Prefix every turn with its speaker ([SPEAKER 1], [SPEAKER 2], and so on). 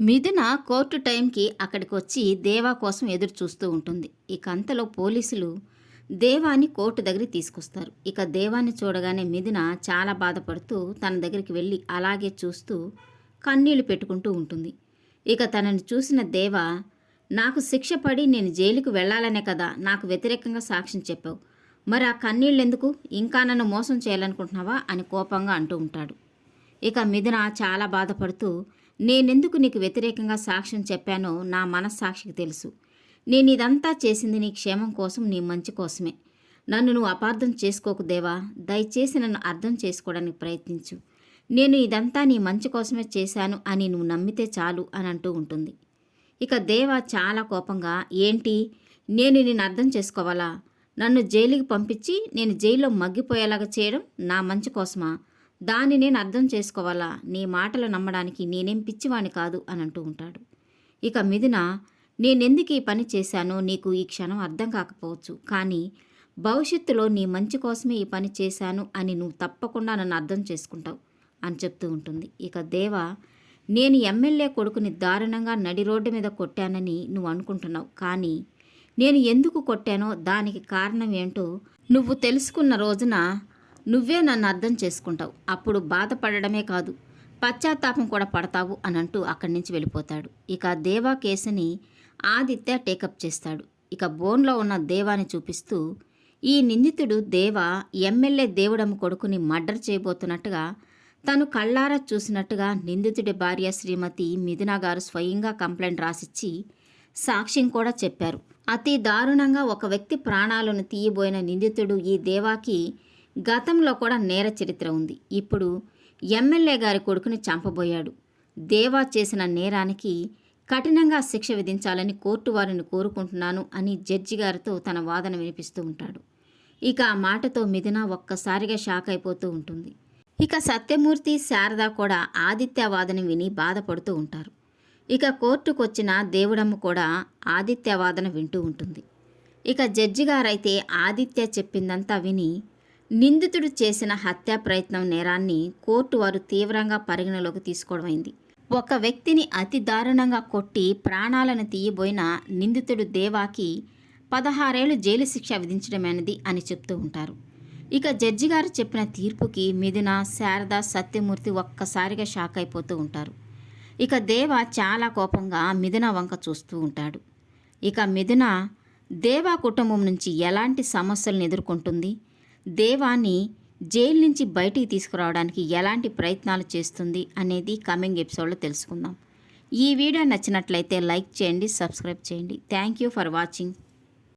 [SPEAKER 1] మిథున కోర్టు టైంకి అక్కడికి వచ్చి దేవా కోసం ఎదురు చూస్తూ ఉంటుంది. ఇక అంతలో పోలీసులు దేవాని కోర్టు దగ్గరికి తీసుకొస్తారు. ఇక దేవాన్ని చూడగానే మిథున చాలా బాధపడుతూ తన దగ్గరికి వెళ్ళి అలాగే చూస్తూ కన్నీళ్ళు పెట్టుకుంటూ ఉంటుంది. ఇక తనని చూసిన దేవ నాకు శిక్ష పడి నేను జైలుకు వెళ్ళాలనే కదా నాకు వ్యతిరేకంగా సాక్ష్యం చెప్పావు. మరి ఆ కన్నీళ్ళెందుకు? ఇంకా నన్ను మోసం చేయాలనుకుంటున్నావా? అని కోపంగా అంటూ ఉంటాడు. ఇక మిథున చాలా బాధపడుతూ నేనెందుకు నీకు వ్యతిరేకంగా సాక్ష్యం చెప్పానో నా మనస్సాక్షికి తెలుసు. నేను ఇదంతా చేసింది నీ క్షేమం కోసం నీ మంచి కోసమే. నన్ను నువ్వు అపార్థం చేసుకోకు దేవా. దయచేసి నన్ను అర్థం చేసుకోవడానికి ప్రయత్నించు. నేను ఇదంతా నీ మంచి కోసమే చేశాను అని నువ్వు నమ్మితే చాలు అని అంటూ ఉంటుంది. ఇక దేవ చాలా కోపంగా ఏంటి? నేను నిన్ను అర్థం చేసుకోవాలా? నన్ను జైలుకి పంపించి నేను జైల్లో మగ్గిపోయేలాగా చేయడం నా మంచి కోసమా? దాన్ని నేను అర్థం చేసుకోవాలా? నీ మాటలు నమ్మడానికి నేనేం పిచ్చివాణి కాదు అని అంటూ ఉంటాడు. ఇక మిథున నేనెందుకు ఈ పని చేశానో నీకు ఈ క్షణం అర్థం కాకపోవచ్చు. కానీ భవిష్యత్తులో నీ మంచి కోసమే ఈ పని చేశాను అని నువ్వు తప్పకుండా నన్ను అర్థం చేసుకుంటావు అని చెప్తూ ఉంటుంది. ఇక దేవ నేను ఎమ్మెల్యే కొడుకుని దారుణంగా నడి రోడ్డు మీద కొట్టానని నువ్వు అనుకుంటున్నావు. కానీ నేను ఎందుకు కొట్టానో దానికి కారణం ఏంటో నువ్వు తెలుసుకున్న రోజున నువ్వే నన్ను అర్థం చేసుకుంటావు. అప్పుడు బాధపడడమే కాదు పశ్చాత్తాపం కూడా పడతావు అని అంటూ అక్కడి నుంచి వెళ్ళిపోతాడు. ఇక దేవా కేసుని ఆదిత్య టేకప్ చేస్తాడు. ఇక బోన్లో ఉన్న దేవాని చూపిస్తూ ఈ నిందితుడు దేవ ఎమ్మెల్యే దేవుడమ్మ కొడుకుని మర్డర్ చేయబోతున్నట్టుగా తను కళ్ళారా చూసినట్టుగా నిందితుడి భార్య శ్రీమతి మిథునా గారు స్వయంగా కంప్లైంట్ రాసిచ్చి సాక్ష్యం కూడా చెప్పారు. అతి దారుణంగా ఒక వ్యక్తి ప్రాణాలను తీయబోయిన నిందితుడు ఈ దేవాకి గతంలో కూడా నేర చరిత్ర ఉంది. ఇప్పుడు ఎమ్మెల్యే గారి కొడుకుని చంపబోయాడు. దేవా చేసిన నేరానికి కఠినంగా శిక్ష విధించాలని కోర్టు వారిని కోరుకుంటున్నాను అని జడ్జి గారితో తన వాదన వినిపిస్తూ ఉంటాడు. ఇక ఆ మాటతో మిథున ఒక్కసారిగా షాక్ అయిపోతూ ఉంటుంది. ఇక సత్యమూర్తి శారద కూడా ఆదిత్య వాదన విని బాధపడుతూ ఉంటారు. ఇక కోర్టుకొచ్చిన దేవుడమ్మ కూడా ఆదిత్య వాదన వింటూ ఉంటుంది. ఇక జడ్జి గారైతే ఆదిత్య చెప్పిందంతా విని నిందితుడు చేసిన హత్యా ప్రయత్నం నేరాన్ని కోర్టు వారు తీవ్రంగా పరిగణలోకి తీసుకోవడమైంది. ఒక వ్యక్తిని అతి దారుణంగా కొట్టి ప్రాణాలను తీయబోయిన నిందితుడు దేవాకి పదహారేళ్ళు జైలు శిక్ష విధించడమైనది అని చెప్తూ ఉంటారు. ఇక జడ్జి గారు చెప్పిన తీర్పుకి మిథున శారద సత్యమూర్తి ఒక్కసారిగా షాక్ అయిపోతూ ఉంటారు. ఇక దేవ చాలా కోపంగా మిథున వంక చూస్తూ ఉంటాడు. ఇక మిథున దేవా కుటుంబం నుంచి ఎలాంటి సమస్యలను ఎదుర్కొంటుంది? దేవాన్ని జైలు నుంచి బయటికి తీసుకురావడానికి ఎలాంటి ప్రయత్నాలు చేస్తుంది అనేది కమింగ్ ఎపిసోడ్లో తెలుసుకుందాం. ఈ వీడియో నచ్చినట్లయితే లైక్ చేయండి సబ్స్క్రైబ్ చేయండి. Thank you for watching